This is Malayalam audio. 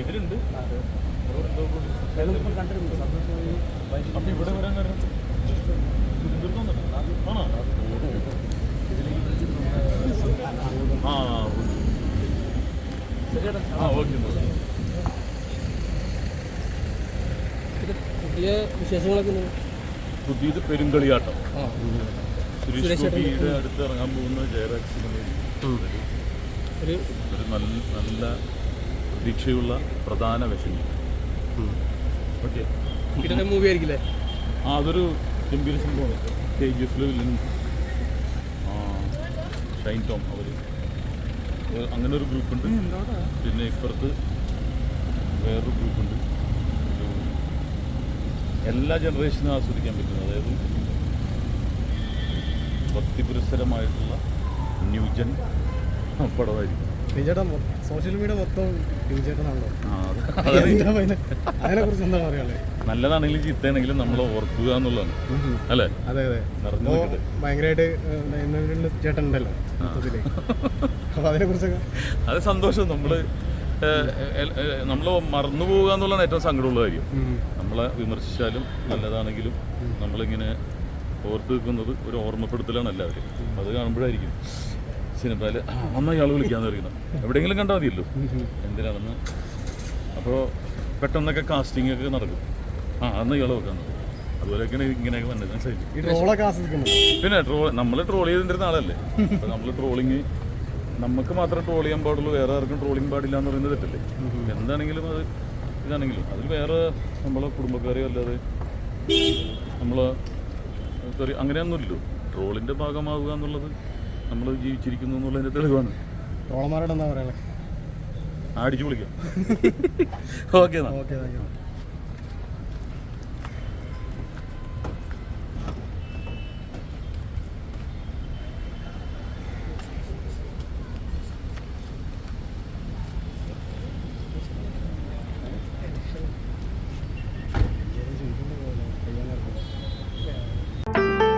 ഇതിലുണ്ട്. ഞാനിപ്പോൾ കണ്ടിരുന്നു സന്തോഷമായി. അപ്പൊ ഇവിടെ വരാൻ കാരണം തിരുവനന്തപുരത്ത് ആണോ? ആ ഉണ്ട്. ആ ഓക്കെ പുതിയ വിശേഷങ്ങളൊക്കെ പുതിയത് പെരുങ്കളിയാട്ടം. സുരേഷ് ഗോപിയുടെ അടുത്ത് ഇറങ്ങാൻ പോകുന്ന ജയരാജ് സിനിമയിൽ ഒരു നല്ല നല്ല പ്രതീക്ഷയുള്ള പ്രധാന വിഷയം ഓക്കെ. മൂവി ആയിരിക്കില്ലേ? ആ അതൊരു ഗംഭീര സംഭവമാണ്. കെ ജി എഫിൽ വില്ലൻ ഷൈൻ ടോം അവർ അങ്ങനെ ഒരു ഗ്രൂപ്പുണ്ട് പിന്നെ ഇപ്പുറത്ത് വേറൊരു ഗ്രൂപ്പുണ്ട് ഉണ്ട്. എല്ലാ ജനറേഷനും ആസ്വദിക്കാൻ പറ്റുന്നത് അതായത് ഭക്തിപുരസ്സരമായിട്ടുള്ള ന്യൂജൻ പടമായിരിക്കും. സോഷ്യൽ മീഡിയ മൊത്തം അതിനെ കുറിച്ച് എന്താ പറയാനുള്ളത് നല്ലതാണെങ്കിലും ചീത്തയാണെങ്കിലും നമ്മൾ ഓർക്കുക എന്നുള്ളതാണ്. അല്ലേ? അതെ അതെ. ഭയങ്കരമായിട്ട് ചേട്ടൻ ഉണ്ടല്ലോ അതിനെ കുറിച്ചൊക്കെ അത് സന്തോഷം. നമ്മൾ നമ്മൾ മറന്നു പോകുക എന്നുള്ളതാണ് ഏറ്റവും സങ്കടമുള്ള കാര്യം. നമ്മളെ വിമർശിച്ചാലും നല്ലതാണെങ്കിലും നമ്മളിങ്ങനെ ഓർത്ത് വെക്കുന്നത് ഒരു ഓർമ്മപ്പെടുത്തലാണ് എല്ലാവരും. അത് കാണുമ്പോഴായിരിക്കും. സിനിമയിൽ നന്നായി ആൾ വിളിക്കാന്ന് പറയുന്നത് എവിടെയെങ്കിലും കണ്ടാൽ മതിയല്ലോ. എന്തിനാണെന്ന്. അപ്പോൾ പെട്ടെന്നൊക്കെ കാസ്റ്റിംഗ് ഒക്കെ നടക്കും. ആ അന്ന് ഇയാൾ വെക്കാന്ന് അതുപോലെയൊക്കെയാണ് ഇങ്ങനെയൊക്കെ വന്നത്. പിന്നെ ട്രോൾ നമ്മൾ ട്രോൾ ചെയ്തിരുന്ന ആളല്ലേ അപ്പോൾ നമ്മൾ ട്രോളിങ് നമുക്ക് മാത്രം ട്രോൾ ചെയ്യാൻ പാടുള്ളൂ. വേറെ ആർക്കും ട്രോളിങ് പാടില്ല എന്ന് പറയുന്നത് തെറ്റല്ലേ? എന്താണെങ്കിലും അത് ഇതാണെങ്കിലും. അതിൽ വേറെ നമ്മളെ കുടുംബക്കാരെയോ അല്ലാതെ നമ്മൾ അങ്ങനെയൊന്നുമില്ലല്ലോ. ട്രോളിന്റെ ഭാഗമാവുക എന്നുള്ളത് നമ്മൾ ജീവിച്ചിരിക്കുന്നു എന്നുള്ളതിന്റെ തെളിവാണ്. ട്രോളന്മാരോട് എന്താ പറയാനുള്ളത്? അടിച്ചു വിളിക്കാം ഓക്കെ എന്നാ. Okay thank you.